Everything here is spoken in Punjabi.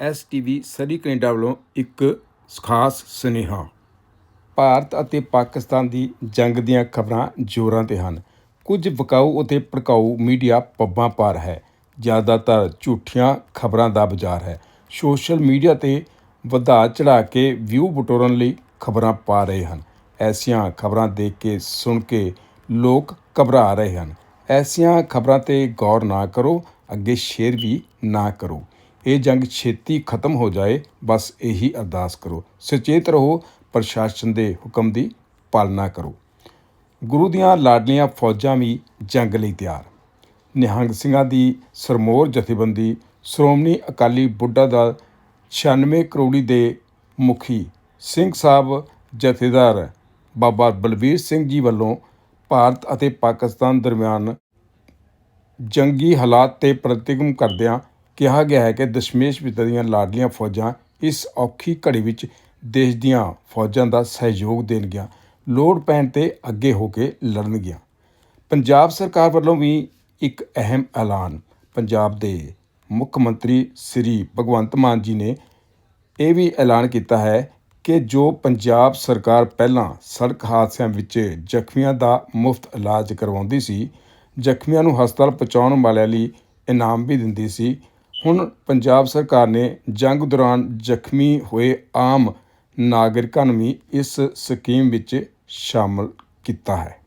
ਐਸਟੀਵੀ ਸਰੀ ਕੈਨੇਡਾ ਵੱਲੋਂ ਇੱਕ ਖਾਸ ਸੁਨੇਹਾ। ਭਾਰਤ ਅਤੇ ਪਾਕਿਸਤਾਨ ਦੀ ਜੰਗ ਦੀਆਂ ਖਬਰਾਂ ਜ਼ੋਰਾਂ ਤੇ ਹਨ। ਕੁਝ ਵਿਕਾਊ ਅਤੇ ਭੜਕਾਊ ਮੀਡੀਆ ਪੱਬਾਂ ਪਾਰ ਹੈ। ਜ਼ਿਆਦਾਤਰ ਝੂਠੀਆਂ ਖਬਰਾਂ ਦਾ ਬਾਜ਼ਾਰ ਹੈ। ਸੋਸ਼ਲ ਮੀਡੀਆ ਤੇ ਵਧਾ ਚੜਾ ਕੇ ਵਿਊ ਬਟੋਰਨ ਲਈ ਖਬਰਾਂ ਪਾ ਰਹੇ ਹਨ। ਐਸੀਆਂ ਖਬਰਾਂ ਦੇਖ ਕੇ ਸੁਣ ਕੇ ਲੋਕ ਘਬਰਾ ਰਹੇ ਹਨ। ਐਸੀਆਂ ਖਬਰਾਂ ਤੇ ਗੌਰ ਨਾ ਕਰੋ, ਅੱਗੇ ਸ਼ੇਅਰ ਵੀ ਨਾ ਕਰੋ। ਇਹ ਜੰਗ ਛੇਤੀ ਖਤਮ ਹੋ ਜਾਏ, ਬਸ ਇਹੀ ਅਰਦਾਸ ਕਰੋ। ਸੁਚੇਤ ਰਹੋ, ਪ੍ਰਸ਼ਾਸਨ ਦੇ ਹੁਕਮ ਦੀ ਪਾਲਣਾ ਕਰੋ। ਗੁਰੂ ਦੀਆਂ ਲਾਡਲੀਆਂ ਫੌਜਾਂ ਵੀ ਜੰਗ ਲਈ ਤਿਆਰ। ਨਿਹੰਗ ਸਿੰਘਾਂ ਦੀ ਸਰਮੋਰ ਜਥੇਬੰਦੀ, ਸ਼੍ਰੋਮਣੀ ਅਕਾਲੀ ਬੁੱਢਾ ਦਲ 96 ਕਰੋੜੀ ਦੇ ਮੁਖੀ ਸਿੰਘ ਸਾਹਿਬ, ਜਥੇਦਾਰ ਬਾਬਾ ਬਲਵੀਰ ਸਿੰਘ ਜੀ ਵੱਲੋਂ ਭਾਰਤ ਅਤੇ ਪਾਕਿਸਤਾਨ ਦਰਮਿਆਨ ਜੰਗੀ ਹਾਲਾਤ ਤੇ ਪ੍ਰਤੀਗਮ ਕਰਦਿਆਂ ਕਿਹਾ ਗਿਆ ਹੈ ਕਿ ਦਸ਼ਮੇਸ਼ ਪਿਤਾ ਦੀਆਂ ਲਾਡਲੀਆਂ ਫੌਜਾਂ ਇਸ ਔਖੀ ਘੜੀ ਵਿੱਚ ਦੇਸ਼ ਦੀਆਂ ਫੌਜਾਂ ਦਾ ਸਹਿਯੋਗ ਦੇਣਗੀਆਂ ਲੋੜ ਪੈਣ ਤੇ ਅੱਗੇ ਹੋ ਕੇ ਲੜਨਗੀਆਂ ਪੰਜਾਬ ਸਰਕਾਰ ਵੱਲੋਂ ਵੀ ਇੱਕ ਅਹਿਮ ਐਲਾਨ। ਪੰਜਾਬ ਦੇ ਮੁੱਖ ਮੰਤਰੀ ਸ੍ਰੀ ਭਗਵੰਤ ਮਾਨ ਜੀ ਨੇ ਇਹ ਵੀ ਐਲਾਨ ਕੀਤਾ ਹੈ ਕਿ ਜੋ ਪੰਜਾਬ ਸਰਕਾਰ ਪਹਿਲਾਂ ਸੜਕ ਹਾਦਸਿਆਂ ਵਿੱਚ ਜ਼ਖਮੀਆਂ ਦਾ ਮੁਫਤ ਇਲਾਜ ਕਰਵਾਉਂਦੀ ਸੀ, ਜ਼ਖਮੀਆਂ ਨੂੰ ਹਸਪਤਾਲ ਪਹੁੰਚਾਉਣ ਵਾਲਿਆਂ ਲਈ ਇਨਾਮ ਵੀ ਦਿੰਦੀ ਸੀ ਹੁਣ ਪੰਜਾਬ ਸਰਕਾਰ ਨੇ ਜੰਗ ਦੌਰਾਨ ਜ਼ਖਮੀ ਹੋਏ ਆਮ ਨਾਗਰਿਕਾਂ ਨੂੰ ਵੀ ਇਸ ਸਕੀਮ ਵਿੱਚ ਸ਼ਾਮਲ ਕੀਤਾ ਹੈ।